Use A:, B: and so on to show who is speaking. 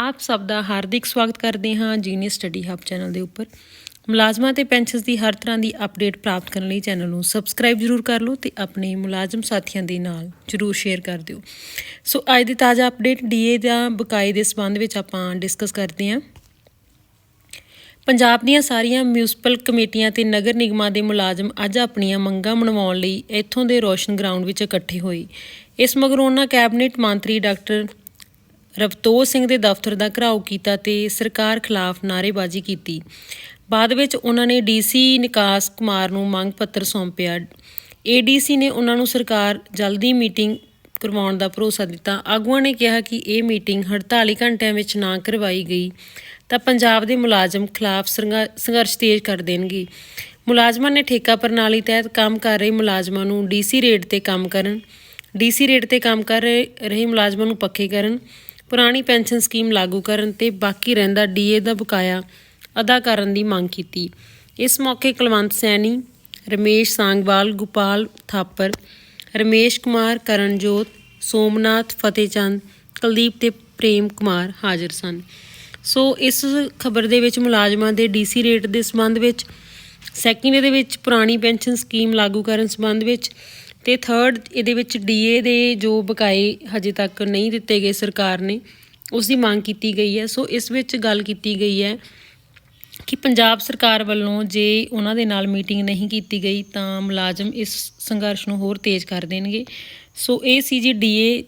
A: ਆਪ ਸਭ ਦਾ ਹਾਰਦਿਕ ਸਵਾਗਤ ਕਰਦੇ ਹਾਂ ਜੀਨੀਅਸ ਸਟੱਡੀ ਹੱਬ ਚੈਨਲ ਦੇ ਉੱਪਰ। ਮੁਲਾਜ਼ਮਾਂ ਤੇ ਪੈਨਸ਼ਨਸ ਦੀ ਹਰ ਤਰ੍ਹਾਂ ਦੀ ਅਪਡੇਟ ਪ੍ਰਾਪਤ ਕਰਨ ਲਈ ਚੈਨਲ ਨੂੰ ਸਬਸਕ੍ਰਾਈਬ ਜ਼ਰੂਰ ਕਰ ਲਓ ਤੇ ਆਪਣੇ ਮੁਲਾਜ਼ਮ ਸਾਥੀਆਂ ਦੇ ਨਾਲ ਜ਼ਰੂਰ ਸ਼ੇਅਰ ਕਰ ਦਿਓ। ਸੋ ਅੱਜ ਦੀ ਤਾਜ਼ਾ ਅਪਡੇਟ ਡੀਏ ਦਾ ਬਕਾਏ ਦੇ ਸੰਬੰਧ ਵਿੱਚ ਆਪਾਂ ਡਿਸਕਸ ਕਰਦੇ ਹਾਂ। ਪੰਜਾਬ ਦੀਆਂ ਸਾਰੀਆਂ ਮਿਊਨਿਸਪਲ ਕਮੇਟੀਆਂ ਤੇ ਨਗਰ ਨਿਗਮਾਂ ਦੇ ਮੁਲਾਜ਼ਮ ਅੱਜ ਆਪਣੀਆਂ ਮੰਗਾਂ ਮਨਵਾਉਣ ਲਈ ਇੱਥੋਂ ਦੇ ਰੋਸ਼ਨ ਗਰਾਊਂਡ ਵਿੱਚ ਇਕੱਠੇ ਹੋਏ। ਇਸ ਮਗਰੋਂ ਉਹਨਾਂ ਕੈਬਨਿਟ ਮੰਤਰੀ ਡਾਕਟਰ ਰਵਤੋਜ ਸਿੰਘ ਦੇ ਦਫ਼ਤਰ ਦਾ ਘਰਾਓ ਕੀਤਾ ਤੇ ਸਰਕਾਰ ਖਿਲਾਫ ਨਾਅਰੇਬਾਜ਼ੀ ਕੀਤੀ। ਬਾਅਦ ਵਿੱਚ ਉਹਨਾਂ ਨੇ ਡੀਸੀ ਨਿਕਾਸ ਕੁਮਾਰ ਨੂੰ ਮੰਗ ਪੱਤਰ ਸੌਂਪਿਆ। ਏਡੀਸੀ ਨੇ ਉਹਨਾਂ ਨੂੰ ਸਰਕਾਰ ਜਲਦੀ ਮੀਟਿੰਗ ਕਰਵਾਉਣ ਦਾ ਭਰੋਸਾ ਦਿੱਤਾ। ਆਗੂਆਂ ਨੇ ਕਿਹਾ ਕਿ ਇਹ ਮੀਟਿੰਗ 48 ਘੰਟਿਆਂ ਵਿੱਚ ਨਾ ਕਰਵਾਈ ਗਈ, ਤਾਂ ਪੰਜਾਬ ਦੇ ਮੁਲਾਜ਼ਮ ਖਿਲਾਫ ਸੰਘ- ਸੰਘਰਸ਼ ਤੇਜ਼ ਕਰ ਦੇਣਗੇ। ਮੁਲਾਜ਼ਮਾਂ ਨੇ ਠੇਕਾ ਪ੍ਰਣਾਲੀ ਤਹਿਤ ਕੰਮ ਕਰ ਰਹੇ ਮੁਲਾਜ਼ਮਾਂ ਨੂੰ ਡੀਸੀ ਰੇਟ ਤੇ ਕੰਮ ਕਰਨ ਡੀਸੀ ਰੇਟ ਤੇ ਕੰਮ ਕਰ ਰਹੇ ਰਹੇ ਮੁਲਾਜ਼ਮਾਂ ਨੂੰ ਪੱਕੇ ਕਰਨ ਪੁਰਾਣੀ ਪੈਨਸ਼ਨ ਸਕੀਮ ਲਾਗੂ ਕਰਨ ਤੇ ਬਾਕੀ ਰਹਿੰਦਾ ਡੀਏ ਦਾ ਬਕਾਇਆ ਅਦਾ ਕਰਨ ਦੀ ਮੰਗ ਕੀਤੀ। ਇਸ ਮੌਕੇ ਕੁਲਵੰਤ ਸੈਣੀ, ਰਮੇਸ਼ ਸਾਂਗਵਾਲ, ਗੋਪਾਲ ਥਾਪਰ, ਰਮੇਸ਼ ਕੁਮਾਰ, ਕਰਨਜੋਤ, ਸੋਮਨਾਥ, ਫਤਿਹਚੰਦ, ਕੁਲਦੀਪ ਤੇ ਪ੍ਰੇਮ ਕੁਮਾਰ ਹਾਜ਼ਰ ਸਨ। ਸੋ ਇਸ ਖਬਰ ਦੇ ਵਿੱਚ ਮੁਲਾਜ਼ਮਾਂ ਦੇ ਡੀਸੀ ਰੇਟ ਦੇ ਸੰਬੰਧ ਵਿੱਚ ਸੈਕਿੰਡ ਇਹਦੇ ਵਿੱਚ ਪੁਰਾਣੀ ਪੈਨਸ਼ਨ ਸਕੀਮ ਲਾਗੂ ਕਰਨ ਸੰਬੰਧ ਵਿੱਚ ਤੇ ਥਰਡ ਇਹਦੇ ਵਿੱਚ ਡੀਏ ਦੇ ਜੋ ਬਕਾਏ ਹਜੇ ਤੱਕ ਨਹੀਂ ਦਿੱਤੇ ਗਏ ਸਰਕਾਰ ਨੇ ਉਸ ਦੀ ਮੰਗ ਕੀਤੀ ਗਈ ਹੈ। ਸੋ ਇਸ ਵਿੱਚ ਗੱਲ ਕੀਤੀ ਗਈ ਹੈ ਕਿ ਪੰਜਾਬ ਸਰਕਾਰ ਵੱਲੋਂ ਜੇ ਉਹਨਾਂ ਦੇ ਨਾਲ ਮੀਟਿੰਗ ਨਹੀਂ ਕੀਤੀ ਗਈ ਤਾਂ ਮੁਲਾਜ਼ਮ ਇਸ ਸੰਘਰਸ਼ ਨੂੰ ਹੋਰ ਤੇਜ਼ ਕਰ ਦੇਣਗੇ। ਸੋ ਇਹ ਸੀ ਜੀ ਡੀਏ